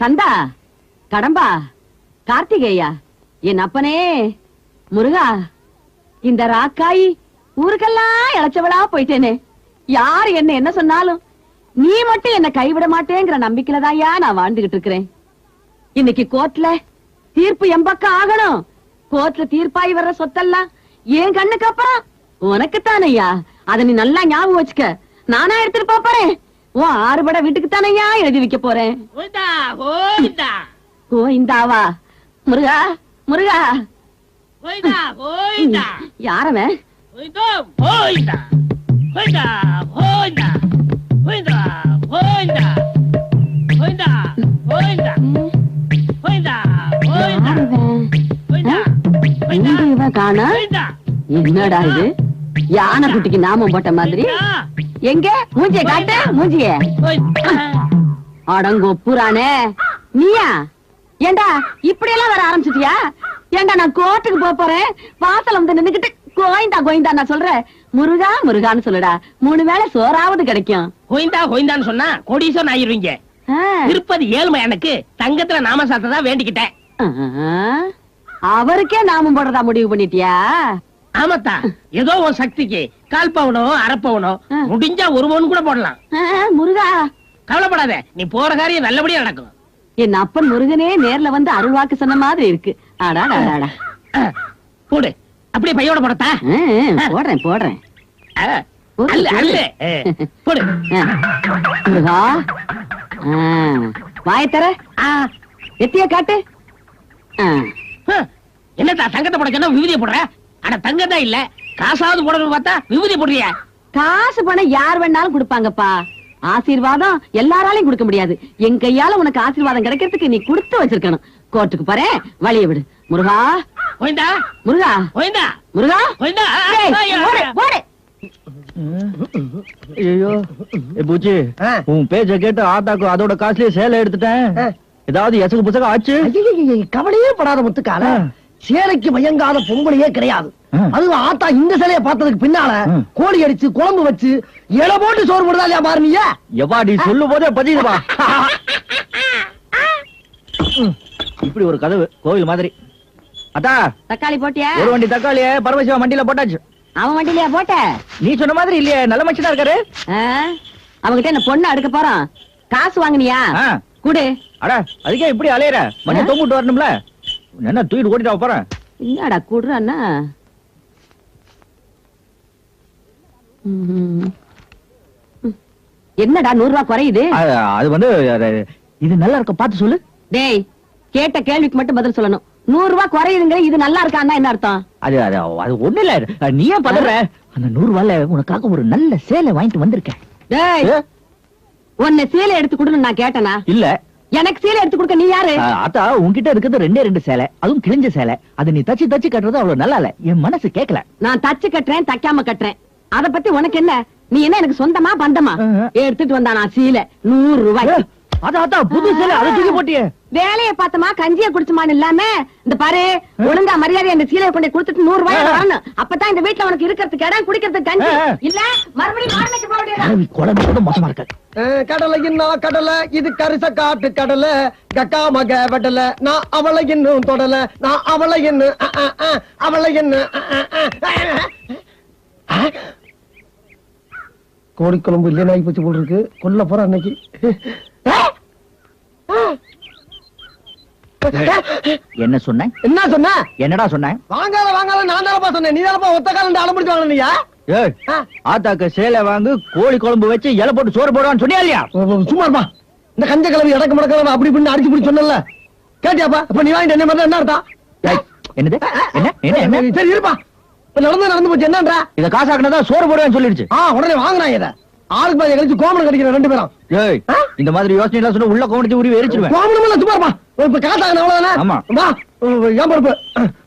கந்தா கடம்பா கார்த்திகேயா என் அப்பனே முருகா இந்த ராக்காய் ஊருக்கெல்லாம் இழைச்சவளா போயிட்டேனே. யார் என்ன என்ன சொன்னாலும் நீ மட்டும் என்ன கைவிட மாட்டேங்கிற நம்பிக்கையிலதாயா நான் வாழ்ந்துகிட்டு இருக்கிறேன். இன்னைக்கு கோர்ட்ல தீர்ப்பு எம்பக்கம் ஆகணும். கோர்ட்ல தீர்ப்பாய் வர்ற சொத்தெல்லாம் என் கண்ணுக்கு அப்புறம் உனக்குத்தானையா அத நீ நல்லா ஞாபகம் வச்சுக்க. நானா எடுத்துட்டு போறேன். உன் ஆறுபட வீட்டுக்கு தானையா எழுதி வைக்க போறேன்? கோயிந்தாவா முருகா முருகா. யாரவன்? என்னடா இது? யானை குட்டிக்கு நாமம் போட்ட மாதிரி? எங்க? மூஞ்சிய காட்டு மூஞ்சிய. அடங்கோ புறானே. நீயா? ஏண்டா இப்படி எல்லாம் வர ஆரம்பிச்சிட்டியா? ஏண்டா நான் கோர்ட்டுக்கு போப் போறேன். வாசல் வந்து நின்னுகிட்டு கோயிந்தா கோயிந்தா நான் சொல்றேன். முருகா முருகான்னு சொல்லுடா. மூணு வேளை சோறாவது கிடைக்கும். கோயிந்தா கோயிந்தான்னு சொன்னா கோடீஸ்வரன் ஆயிருவீங்க. திருப்பதி ஏழ்மை எனக்கு தங்கத்துல நாம சாத்ததா வேண்டிக்கிட்டேன். அவருக்கே நாமம் போடுறதா முடிவு பண்ணிட்டியா? ஆமாத்தா. ஏதோ உன் சக்திக்கு கால் பவுனோ அரை பவுனோ ஆ. முடிஞ்சா ஒரு பவுன் கூட போடலாம். முருகா. கவலைப்படாத நீ போற காரியம் நல்லபடியா நடக்கும். என் அப்பன் முருகனே நேர்ல வந்து அருள்வாக்கு சொன்ன மாதிரி இருக்கு. ஆடா போடு. அப்படியே பையோட போடத்தா? போடுறேன் போடுறேன். போடு. முருகா. ஆ. வாயைத் தர. ஆ, எத்திய காட்டு. என்னத்தா தங்கத்தை போட சொன்னா விபூதியை போடுற? அட தங்கம் தான் இல்ல. காசாவது போடணும்னு பார்த்தா விபூதி போடுறிய? காசு பணம் யார் வேணாலும் கொடுப்பாங்கப்பா. ஆசீர்வாதம் எல்லாராலையும் கொடுக்க முடியாது. என் கையால உனக்கு ஆசீர்வாதம் கிடைக்கிறதுக்கு நீ கொடுத்து வச்சிருக்கணும். கோர்ட்டுக்கு பாரு வழிய விடு. முருகா? கோயந்தா முருகா? கோயந்தா முருகா. ஐயோ ஏ பூச்சி. உன் பேச்ச கேட்டு ஆத்தாக்கு அதோட காசுலயே சேலை எடுத்துட்டேன். ஏதாவது எசகு புசக ஆச்சு? கவலையே படாத முத்துக்கால. சேலைக்கு மயங்காத பொம்பளையே கிடையாது. அதுவும் ஆத்தா இந்த சிலையை பார்த்ததுக்கு பின்னால. கோழி அடிச்சு குழம்பு வச்சு இலை போட்டு சோறு போடுதா இல்லையா மாறினியா எவா நீ சொல்லும் போதே ம், இப்படி ஒரு கதவு கோவில் மாதிரி. அத்தா தக்காளி போட்டியா? ஒரு வண்டி தக்காளிய பரமசிவா மண்டியில போட்டாச்சு. அவன் வண்டியிலயா போட்ட? நீ சொன்ன மாதிரி இல்லையே நல்ல மனுஷனா இருக்காரு. ஆ? அவன்கிட்ட என்ன பொண்ணு அடுக்க போறான்? காசு வாங்குனியா. குடு. அட அதுக்கே இப்படி அலையற? மணி ஆ. தொங்கிட்டு வரணும்ல? என்ன தூக்கிட்டு ஓட்டிட்டு போறேன் ம்ம். ம். என்னடா நூறு ரூபாய் குறையுது? அது வந்து இது நல்லா இருக்க பார்த்து சொல்லு. டேய் கேட்ட கேள்விக்கு மட்டும் பதில் சொல்லணும். நூறு ரூபாய் குறையுதுங்கிற இது நல்லா இருக்கான்னா என்ன அர்த்தம்? அது அது அது ஒண்ணு இல்ல. நீ ஏன் பதற? அந்த நூறு ரூபாய்ல உனக்காக ஒரு நல்ல சேலை வாங்கிட்டு வந்திருக்கேன். டேய்? உன்னை சீலை எடுத்து கொடுன்னு நான் கேட்டனா? இல்ல. எனக்கு சீலை எடுத்து கொடுக்க நீ யாரு? அத்தா உன்கிட்ட இருக்கிறது ரெண்டே ரெண்டு சேலை. அதுவும் கிழிஞ்ச சேலை. அதை நீ தச்சு தச்சு கட்டுறது அவ்வளவு நல்லா இல்ல. என் மனசு கேட்கல நான் தச்சு கட்டுறேன் தைக்காம கட்டுறேன். அத பத்தி உனக்கு என்ன? நீ என்ன எனக்கு சொந்தமா பந்தமா. எடுத்துட்டு வந்தா நான் சீலை. நூறு ரூபாய் அதான் புது சேலை அதை தூக்கி போட்டியே. வேலைய பார்த்தமா கஞ்சிய குடிச்சுமான்னு இல்லாம இந்த பாரு ஒழுங்கா மரியாதை அந்த சீலையை கொண்டு கொடுத்துட்டு நூறு ரூபாய் அப்பதான் இந்த வீட்டுல உனக்கு இருக்கிறதுக்கு இடம் குடிக்கிறதுக்கு கஞ்சி. இல்ல மறுபடியும் குழம்பு குழம்பு கூட மோசமா இருக்காது கடலை இன்னும் கடலை இது கரிச காட்டு கடலை. கக்கா மக வெடல நான் அவளை இன்னும் தொடல. நான் அவளை இன்னும் அவளை இன்னும் அ. கோழிக்குழம்பு இல்லையா ஆகி போச்சு போல் இருக்கு. கொல்ல போற அன்னைக்கு. என்ன சொன்னேன் என்ன சொன்ன? என்னடா சொன்னேன் வாங்காத வாங்காத நான் தானப்பா சொன்னேன். நீ தானப்பா ஒத்த காலம் அலம்பிடிச்சு வாங்க நீயா? ஏய் ஆ. ஆத்தாக்கு சேலை வாங்கு கோழி குழம்பு வச்சு இலை போட்டு சோறு போடுவான்னு சொன்னியா இல்லையா? சும்மா இருப்பா இந்த கஞ்ச கிளம்பி இடக்கு மடக்கலாம் அப்படி இப்படின்னு அடிச்சு பிடி சொன்னல கேட்டியாப்பா? இப்ப நீ வாங்கிட்டு என்ன என்ன அர்த்தம்? என்னது? என்ன என்ன என்ன? சரி இருப்பா. இப்ப நடந்து நடந்து போச்சு. என்னன்றா? இத காசாக்குனதா சோறு போடுவேன்னு சொல்லிடுச்சு. ஆ உடனே வாங்கினாங்க இத. ஆளுக்கு பாதி கழிச்சு கோமணம் கடிக்கிற ரெண்டு பேரும். ஏய்? இந்த மாதிரி யோசனை எல்லாம் சொன்னா உள்ள கோமணத்தை உருவி எரிச்சிருவேன். கோமணம் இல்ல சும்மா இருப்பா. இப்ப காசாகணும் அவ்வளவுதானே? ஆமா. வா ஏன் பொறுப்பு.